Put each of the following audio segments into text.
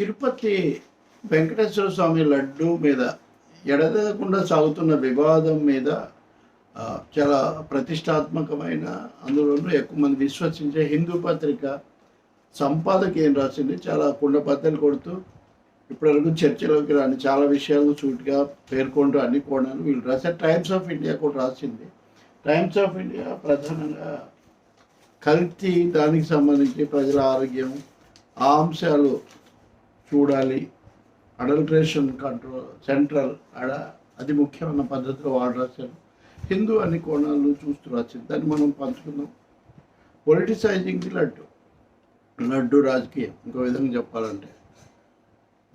తిరుపతి వెంకటేశ్వర స్వామి లడ్డు మీద ఎడదకుండా సాగుతున్న వివాదం మీద చాలా ప్రతిష్టాత్మకమైన అందులోనూ ఎక్కువ మంది విశ్వసించే హిందూ పత్రిక సంపాదక ఏం రాసింది? చాలా కుండపత్రలు కొడుతూ ఇప్పటివరకు చర్చలోకి రాని చాలా విషయాలు సూటిగా పేర్కొంటూ అన్ని కోణాలు వీళ్ళు రాశారు. టైమ్స్ ఆఫ్ ఇండియా కూడా రాసింది. టైమ్స్ ఆఫ్ ఇండియా ప్రధానంగా కల్తీ దానికి సంబంధించి ప్రజల ఆరోగ్యం ఆ అంశాలు చూడాలి. అడల్ట్రేషన్ కంట్రోల్ సెంట్రల్ అడ అది ముఖ్యమైన పద్ధతిలో వాడు రాశారు హిందూ అన్ని కోణాలు చూస్తూ రాసింది దాన్ని మనం పంచుకుందాం. పొలిటిసైజింగ్ లడ్డు. లడ్డు రాజకీయం. ఇంకో విధంగా చెప్పాలంటే.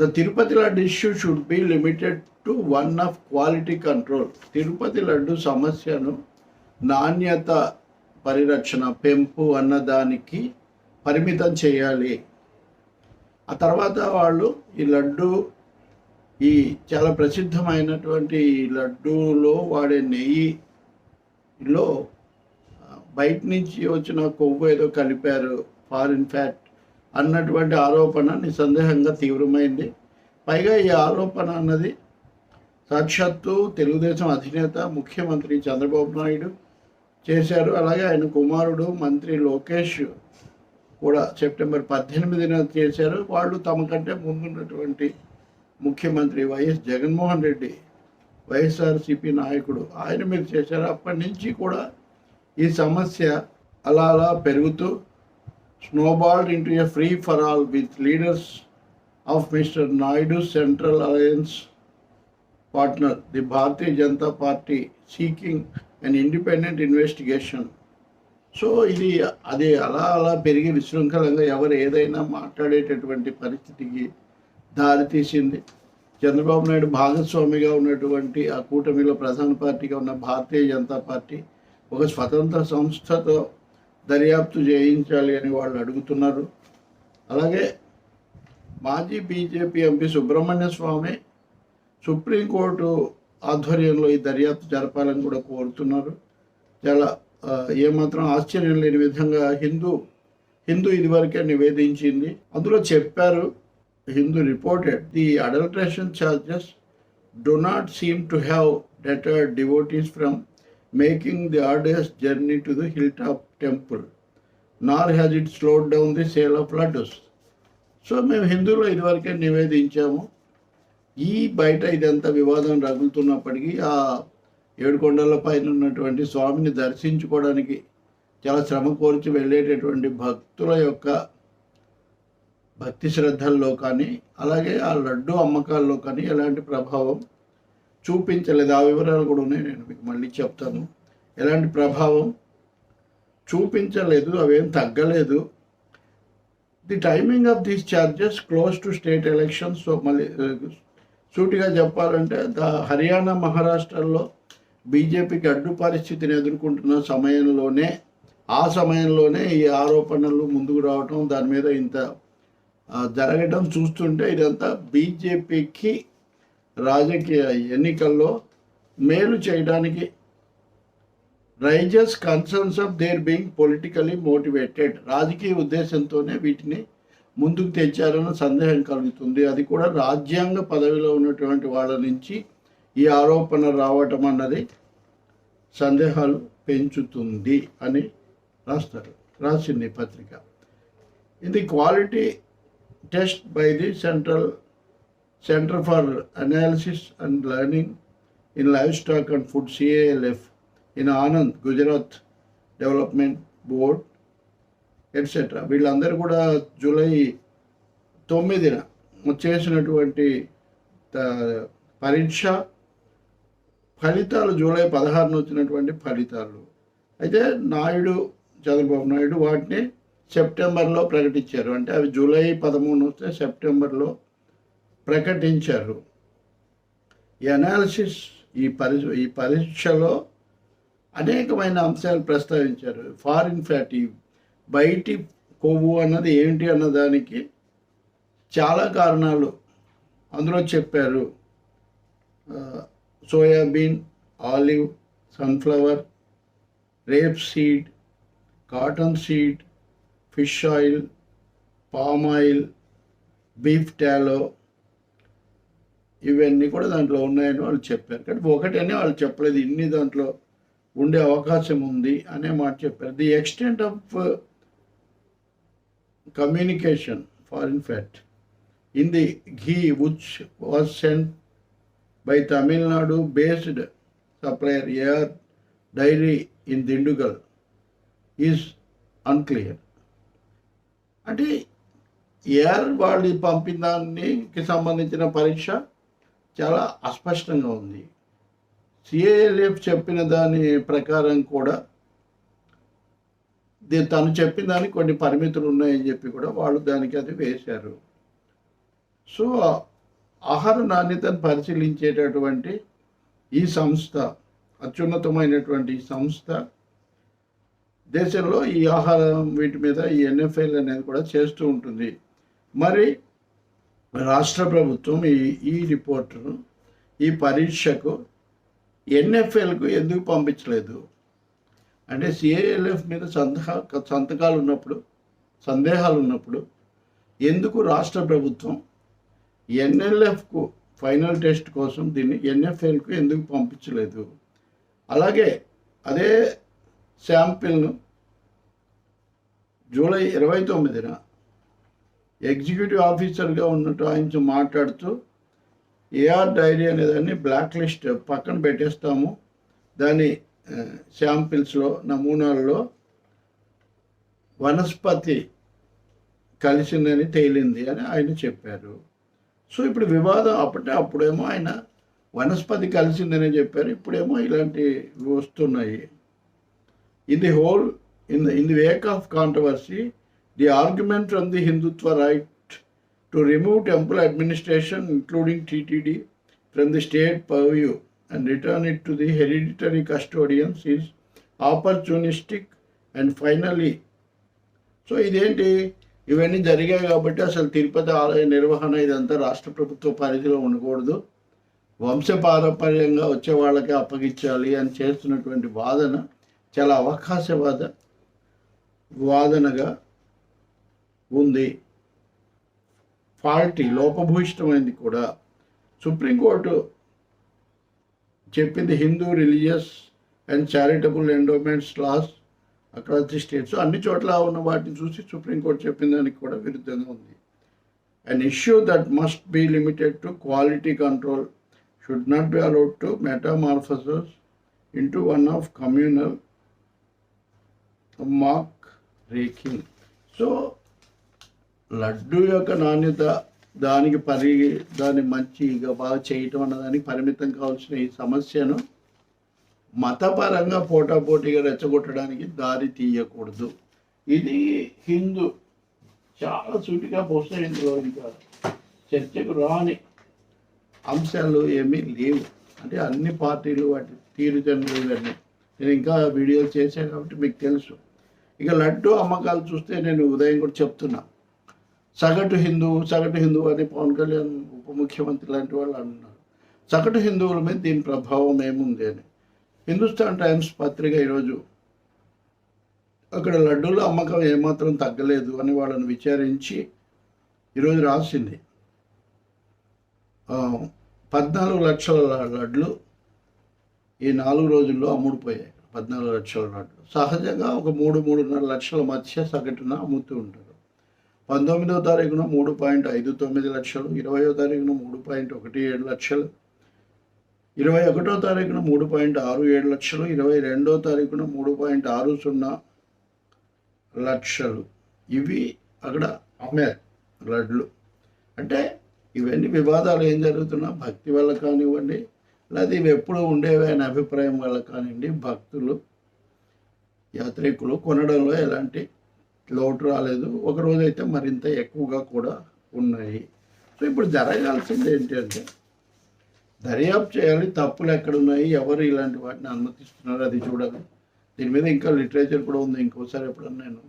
The Tirupati laddu issue should be limited to one of quality control. Tirupati laddu సమస్యను నాణ్యత పరిరక్షణ పెంపు అన్నదానికి పరిమితం చేయాలి. ఆ తర్వాత వాళ్ళు ఈ లడ్డు ఈ చాలా ప్రసిద్ధమైనటువంటి ఈ లడ్డూలో వాడే నెయ్యిలో బయట నుంచి వచ్చిన కొవ్వు ఏదో కలిపారు ఫారిన్ ఫ్యాట్ అన్నటువంటి ఆరోపణ నిస్సందేహంగా తీవ్రమైంది. పైగా ఈ ఆరోపణ అన్నది సాక్షాత్తు తెలుగుదేశం అధినేత ముఖ్యమంత్రి చంద్రబాబు నాయుడు చేశారు. అలాగే ఆయన కుమారుడు మంత్రి లోకేష్ కూడా సెప్టెంబర్ పద్దెనిమిదిన చేశారు. వాళ్ళు తమ కంటే ముందున్నటువంటి ముఖ్యమంత్రి వైఎస్ జగన్మోహన్ రెడ్డి వైఎస్ఆర్సిపి నాయకుడు. ఆయన మీరు చేశారు. అప్పటి నుంచి కూడా ఈ సమస్య అలా అలా పెరుగుతూ snowballed into a free for all with leaders of mister Naidu central alliance partner the Bharatiya Janata Party seeking an independent investigation so ఇది అది అలా అలా పెరిగి విశృంఖలంగా ఎవరు ఏదైనా మాట్లాడేటటువంటి పరిస్థితికి దారితీసింది చంద్రబాబు నాయుడు భాగస్వామిగా ఉన్నటువంటి ఆ కూటమిలో ప్రధాన పార్టీగా ఉన్న భారతీయ జనతా పార్టీ ఒక స్వతంత్ర సంస్థతో దర్యాప్తు చేయించాలి అని వాళ్ళు అడుగుతున్నారు. అలాగే మాజీ BJP MP Subramanya Swamy supreme court ఆధ్వర్యంలో ఈ దర్యాప్తు జరపాలని కూడా కోరుతున్నారు. చాలా ఏమాత్రం ఆశ్చర్యం లేని విధంగా హిందూ హిందూ ఇదివరకే నివేదించింది. అందులో చెప్పారు Hindu reported the adulteration charges do not seem to have deter devotees from making the arduous journey to the hill top temple nor has it slowed down the sale of laddus. So మేము హిందువులు ఇదివరకే నివేదించాము. ఈ బయట ఇదంతా వివాదం రగులుతున్నప్పటికీ ఆ ఏడుకొండల పైన ఉన్నటువంటి స్వామిని దర్శించుకోవడానికి చాలా శ్రమ కోర్చి వెళ్ళేటటువంటి భక్తుల యొక్క భక్తి శ్రద్ధల్లో కానీ అలాగే ఆ లడ్డు అమ్మకాల్లో కానీ ఎలాంటి ప్రభావం చూపించలేదు. ఆ వివరాలు కూడా ఉన్నాయి. నేను మీకు మళ్ళీ చెప్తాను. ఎలాంటి ప్రభావం చూపించలేదు. అవేం తగ్గలేదు. The timing of these charges close to state elections. So మళ్ళీ సూటిగా చెప్పాలంటే ద హర్యానా మహారాష్ట్రలో బీజేపీకి అడ్డు పరిస్థితిని ఎదుర్కొంటున్న సమయంలోనే ఆ సమయంలోనే ఈ ఆరోపణలు ముందుకు రావటం దాని మీద ఇంత జరగటం జరగడం చూస్తుంటే ఇదంతా బీజేపీకి రాజకీయ ఎన్నికల్లో మేలు చేయడానికి raises concerns of their being politically motivated రాజకీయ ఉద్దేశంతోనే వీటిని ముందుకు తెచ్చారన్న సందేహం కలుగుతుంది. అది కూడా రాజ్యాంగ పదవిలో ఉన్నటువంటి వాళ్ళ నుంచి ఈ ఆరోపణ రావటం అన్నది సందేహాలు పెంచుతుంది అని రాస్తారు రాసింది పత్రిక. ఇది quality test by the central centre for analysis and learning in livestock and food CALF in Anand Gujarat development board etcetera వీళ్ళందరూ కూడా జూలై తొమ్మిదిన చేసినటువంటి పరీక్ష ఫలితాలు జూలై పదహారున వచ్చినటువంటి ఫలితాలు. అయితే నాయుడు చంద్రబాబు నాయుడు వాటిని సెప్టెంబర్లో ప్రకటించారు. అంటే అవి జూలై పదమూడు వస్తే సెప్టెంబర్లో ప్రకటించారు. ఈ అనాలిసిస్ ఈ పరి ఈ పరీక్షలో అనేకమైన అంశాలు ప్రస్తావించారు. ఫారిన్ ఫ్యాటీ బయటి కొవ్వు అన్నది ఏంటి అన్నదానికి చాలా కారణాలు అందులో చెప్పారు. Soybean olive sunflower rapeseed cottonseed fish oil palm oil beef tallow ఇవన్నీ కూడా దాంట్లో ఉన్నాయని వాళ్ళు చెప్పారు. కానీ ఒకటనే వాళ్ళు చెప్పలేదు ఇన్ని దాంట్లో ఉండే అవకాశం ఉంది అనే మాట చెప్పారు. The extent of communication foreign fat in the ghee which was sent by Tamil Nadu based supplier dairy Dairy in Dindugal is unclear. అంటే ఏఆర్ వాళ్ళు పంపిన దానికి సంబంధించిన పరీక్ష చాలా అస్పష్టంగా ఉంది సిఏఎల్ఎఫ్ చెప్పిన దాని ప్రకారం కూడా తను చెప్పిన దానికి కొన్ని పరిమితులు ఉన్నాయని చెప్పి కూడా వాళ్ళు దానికి అది వేశారు సో ఆహార నాణ్యతను పరిశీలించేటటువంటి ఈ సంస్థ అత్యున్నతమైనటువంటి ఈ సంస్థ దేశంలో ఈ ఆహారం వీటి మీద ఈ ఎన్ఎఫ్ఎల్ అనేది కూడా చేస్తూ ఉంటుంది. మరి రాష్ట్ర ప్రభుత్వం ఈ ఈ రిపోర్టును ఈ పరీక్షకు ఎన్ఎఫ్ఎల్కు ఎందుకు పంపించలేదు? అంటే సిఏఎల్ఎఫ్ మీద సంతకా సంతకాలు ఉన్నప్పుడు సందేహాలు ఉన్నప్పుడు ఎందుకు రాష్ట్ర ప్రభుత్వం ఎన్ఎల్ఎఫ్కు ఫైనల్ టెస్ట్ కోసం దీన్ని ఎన్ఎఫ్ఎల్కు ఎందుకు పంపించలేదు? అలాగే అదే శాంపిల్ను జూలై ఇరవై తొమ్మిదిన ఎగ్జిక్యూటివ్ ఆఫీసర్గా ఉన్నట్టు ఆయన మాట్లాడుతూ ఏఆర్ డైరీ అనే దాన్ని బ్లాక్ లిస్ట్ పక్కన పెట్టేస్తాము. దాని శాంపిల్స్లో నమూనాల్లో వనస్పతి కలిసిందని తేలింది అని ఆయన చెప్పారు. సో ఇప్పుడు వివాదం అప్పుడే అప్పుడేమో ఆయన వనస్పతి కలిసిందని చెప్పారు. ఇప్పుడేమో ఇలాంటివి వస్తున్నాయి. In the whole in in the wake of controversy the argument from the Hindutva right to remove temple administration including TTD from the state purview and return it to the hereditary custodians is opportunistic and finally so ఇదేంటి? ఇవన్నీ జరిగాయి కాబట్టి అసలు తిరుపతి ఆలయ నిర్వహణ ఇదంతా రాష్ట్ర ప్రభుత్వ పరిధిలో ఉండకూడదు. వంశపారంపర్యంగా వచ్చే వాళ్ళకి అప్పగించాలి అని చేస్తున్నటువంటి వాదన చాలా అవకాశవాద వాదనగా ఉంది. ఫాల్టీ లోపభూయిష్టమైంది కూడా. సుప్రీంకోర్టు చెప్పింది Hindu religious and charitable endowments laws అక్కడ ది స్టేట్స్ అన్ని చోట్ల ఉన్న వాటిని చూసి సుప్రీంకోర్టు చెప్పిన దానికి కూడా విరుద్ధంగా ఉంది. An issue that must be limited to quality control should not be allowed to metamorphosis into one of communal muckraking so laddu యొక్క నాణ్యత దానికి పరి దాన్ని మంచిగా బాగా చేయటం అన్నదానికి పరిమితం కావాల్సిన ఈ సమస్యను మతపరంగా పోటాపోటీగా రెచ్చగొట్టడానికి దారి తీయకూడదు. ఇది హిందూ చాలా సూటిగా పోస్తే ఇందులో ఇంకా చర్చకు రాని అంశాలు ఏమీ లేవు. అంటే అన్ని పార్టీలు వాటి తీరుతెన్నులు ఇవన్నీ. నేను ఇంకా వీడియోలు చేశాను కాబట్టి మీకు తెలుసు. ఇక లడ్డు అమ్మకాలు చూస్తే నేను ఉదయం కూడా చెప్తున్నా. సగటు హిందువు సగటు హిందువు అని పవన్ కళ్యాణ్ ఉప ముఖ్యమంత్రి లాంటి వాళ్ళు అంటున్నారు సగటు హిందువుల మీద దీని ప్రభావం ఏముంది అని. హిందుస్థాన్ టైమ్స్ పత్రిక ఈరోజు అక్కడ లడ్డూల అమ్మకం ఏమాత్రం తగ్గలేదు అని వాళ్ళని విచారించి ఈరోజు రాసింది. పద్నాలుగు లక్షల లడ్లు ఈ నాలుగు రోజుల్లో అమ్ముడుపోయాయి. పద్నాలుగు లక్షల లడ్లు. సహజంగా ఒక మూడు మూడున్నర లక్షల మధ్య సగటున అమ్ముతూ ఉంటారు. పంతొమ్మిదవ తారీఖున మూడు పాయింట్ ఐదు తొమ్మిది లక్షలు ఇరవయో తారీఖున మూడు పాయింట్ ఒకటి ఏడు లక్షలు ఇరవై ఒకటో తారీఖున మూడు పాయింట్ ఆరు ఏడు లక్షలు ఇరవై రెండో తారీఖున మూడు పాయింట్ ఆరు సున్నా లక్షలు. ఇవి అక్కడ అమ్మారు లడ్లు. అంటే ఇవన్నీ వివాదాలు ఏం జరుగుతున్నా భక్తి వల్ల కానివ్వండి లేదా ఇవి ఎప్పుడు ఉండేవి అనే అభిప్రాయం వల్ల కానివ్వండి భక్తులు యాత్రికులు కొనడంలో ఎలాంటి లోటు రాలేదు. ఒక రోజు అయితే మరింత ఎక్కువగా కూడా ఉన్నాయి. సో ఇప్పుడు జరగాల్సింది ఏంటంటే దర్యాప్తు చేయాలి. తప్పులు ఎక్కడున్నాయి? ఎవరు ఇలాంటి వాటిని అనుమతిస్తున్నారు? అది చూడాలి. దీని మీద ఇంకా లిటరేచర్ కూడా ఉంది. ఇంకోసారి ఎప్పుడన్నా నేను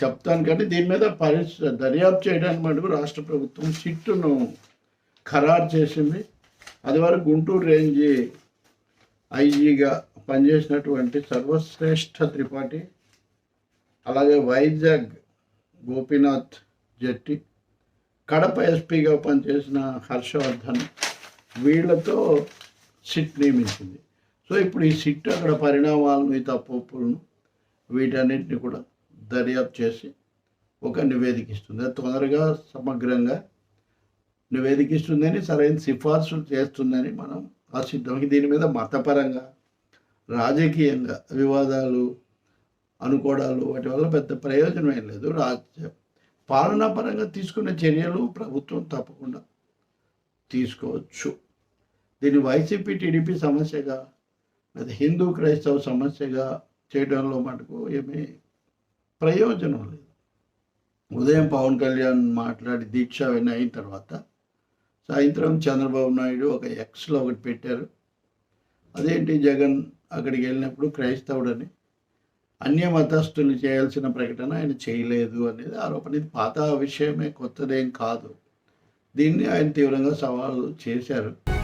చెప్తాను. కానీ దీని మీద పరిస్థితి దర్యాప్తు చేయడానికి మటుకు రాష్ట్ర ప్రభుత్వం సిట్టును ఖరారు చేసింది. అది వరకు గుంటూరు రేంజ్ ఐజీగా పనిచేసినటువంటి సర్వశ్రేష్ఠ త్రిపాఠి అలాగే వైజాగ్ గోపీనాథ్ జట్టి కడప ఎస్పీగా పనిచేసిన హర్షవర్ధన్ వీళ్ళతో సిట్ నియమించింది. సో ఇప్పుడు ఈ సిట్ అక్కడ పరిణామాలను ఈ తప్పులను వీటన్నిటిని కూడా దర్యాప్తు చేసి ఒక నివేదిక ఇస్తుంది. తొందరగా సమగ్రంగా నివేదిక ఇస్తుందని సరైన సిఫార్సులు చేస్తుందని మనం ఆశిద్దాం. దీని మీద మతపరంగా రాజకీయంగా వివాదాలు అనుకోవడాలు వాటి వల్ల పెద్ద ప్రయోజనం ఏం లేదు. రాజ్య పాలనాపరంగా తీసుకునే చర్యలు ప్రభుత్వం తప్పకుండా తీసుకోవచ్చు. దీన్ని వైసీపీ టీడీపీ సమస్యగా లేదా హిందూ క్రైస్తవ సమస్యగా చేయడంలో మటుకు ఏమీ ప్రయోజనం లేదు. ఉదయం పవన్ కళ్యాణ్ మాట్లాడి దీక్ష అవన్నీ అయిన తర్వాత సాయంత్రం చంద్రబాబు నాయుడు ఒక ఎక్స్లో ఒకటి పెట్టారు. అదేంటి జగన్ అక్కడికి వెళ్ళినప్పుడు క్రైస్తవుడని అన్య మతస్థులు చేయాల్సిన ప్రకటన ఆయన చేయలేదు అనేది ఆరోపణ. ఇది పాత విషయమే కొత్తదేం కాదు. దీన్ని ఆయన తీవ్రంగా సవాలు చేశారు.